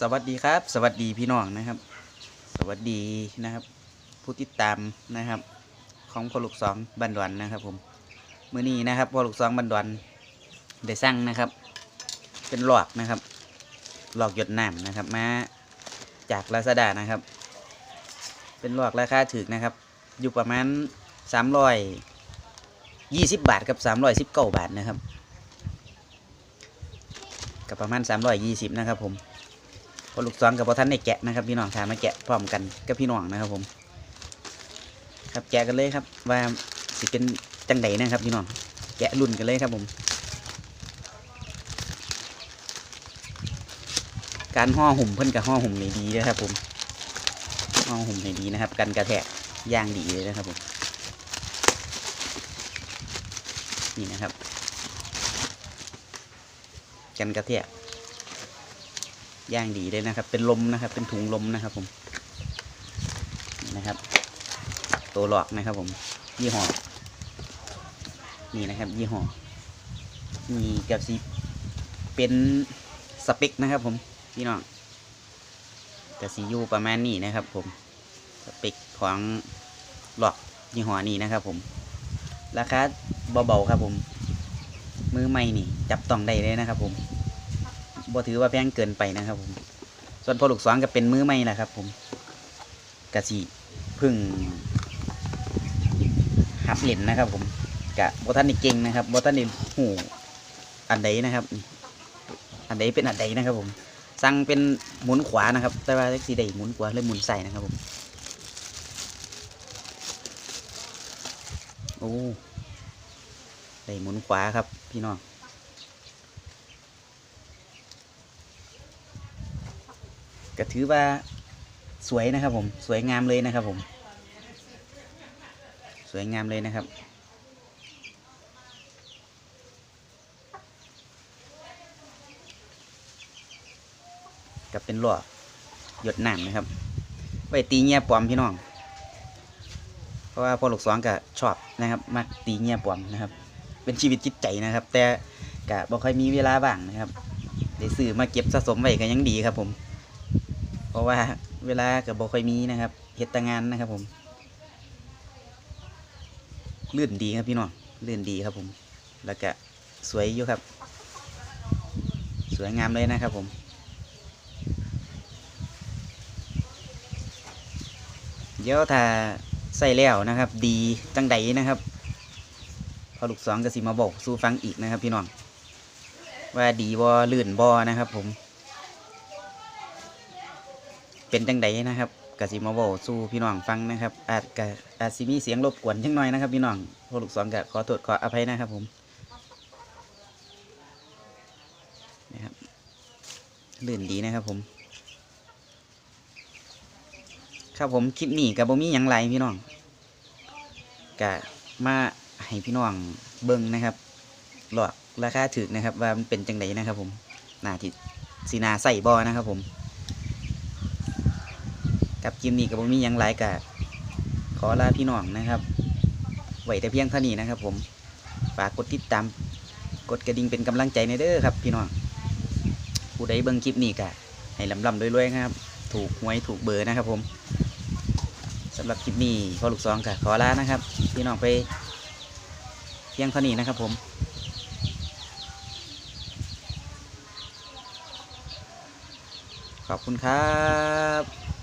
สวัสดีครับ สวัสดีพี่น้องนะครับ สวัสดีนะครับ ผู้ติดตามนะครับ ของพอลูกสองบันดวนนะครับ ผมมื้อนี้นะครับพอลูกสองบันดวนได้สั่งนะครับ เป็นหลอกนะครับ หลอกหยดน้ำนะครับมาจากลาซาด้านะครับ เป็นหลอกราคาถูกนะครับ อยู่ประมาณสามร้อยยี่สิบบาทกับสามร้อยสิบเก้าบาทนะครับกับประมาณสามร้อยยี่สิบนะครับผม พอลูกซ้อนกับพอท่านในแกะนะครับพี่น้องถามมาแกะพร้อมกันกับพี่น้องนะครับผม ครับแกะกันเลยครับว่าสิเป็นจังไดนะครับพี่น้องแกะรุ่นกันเลยครับผม การห่อหุ่มเพิ่นกับห่อหุ่มในดีนะครับผมห่อหุ่มในดีนะครับ กันกระแทกย่างดีเลยนะครับผมนี่นะครับ กันกระแทก ย่างดีเลยนะครับ เป็นลมนะครับ เป็นถุงลมนะครับผมนะครับ ตัวหลอกนะครับผม ยี่ห้อนี่นะครับ ยี่ห้อนี่กับสีเป็นสเปคนะครับ ผมพี่น้องกับสียูประมาณนี้นะครับ ผมสเปคของหลอกยี่ห้อนี้นะครับ ผม ราคาเบาๆครับผม มือใหม่นี่ จับต้องได้เลยนะครับ ผม บ่ถือว่าแพงเกินไปนะครับผมส่วนพอลูกสองก็เป็นมือใหม่แหละครับ ผมกะสิพึ่งหัดเล่นนะครับ ผมกะบ่ท่านได้เก่งนะครับบ่ท่านได้หูอันใดนะครับ อันใดเป็นอันใดนะครับ ผมสั่งเป็นหมุนขวานะครับ แต่ว่าสีได้หมุนขวาเลยหมุนใส่นะครับผมโอ้ได้หมุนขวาครับ พี่น้อง ก็ถือว่าสวยนะครับผมสวยงามเลยนะครับผม สวยงามเลยนะครับ กับเป็นหลอหยดน้ำนะครับ ไว้ตีเงียบปอมพี่น้อง เพราะว่าพอหลกสองก็ชอบนะครับมักตีเงียบปอมนะครับ เป็นชีวิตจิตใจนะครับ แต่ก็บ่ค่อยมีเวลาบ้างนะครับได้ซื้อมาเก็บสะสมไว้ก็ยังดีครับผม เพราะว่าเวลากับบ่ค่อยมีนะครับเฮ็ดแต่งานนะครับผมลื่นดีครับพี่น้องลื่นดีครับผม แล้วก็สวยอยู่ครับ สวยงามเลยนะครับผมเดี๋ยวถ้าใส่แล้วนะครับ ดีจังใดนะครับ พอลูกสองก็สิมาบอกสู่ฟังอีกนะครับ พี่น้องว่าดีบ่ลื่นบ่นะครับ ผม เป็นจังใดนะครับกะสิมาบอกสู่พี่น้องฟังนะครับ อาจกะอาจสิมีเสียงรบกวนจังหน่อยนะครับ พี่น้องพวกลูกสอนกะขอโทษขออภัยนะครับผมนะครับลื่นดีนะครับผม ครับผมคลิปนี้กับบ่มีหยังไรพี่น้องกะมาให้พี่น้องเบิ่งนะครับหลอกราคาถึกนะครับ ว่ามันเป็นจังใดนะครับผมน่าที่สีนาใส่บอนะครับผม กับคลิปนี้ก็บ่มีหยังหลายกะขอลาพี่น้องนะครับไหวแต่เพียงเท่านี้นะครับ ผมฝากกดติดตามกดกระดิ่งเป็นกำลังใจในเด้อครับพี่น้องผู้ใดเบิ่งคลิปนี้กะให้ลำลำๆรวยๆนะครับ ถูกหวยถูกเบอร์นะครับ ผมสำหรับคลิปนี้พอลูกซองกะขอลานะครับ พี่น้องไปเพียงเท่านี้นะครับ ผมขอบคุณครับ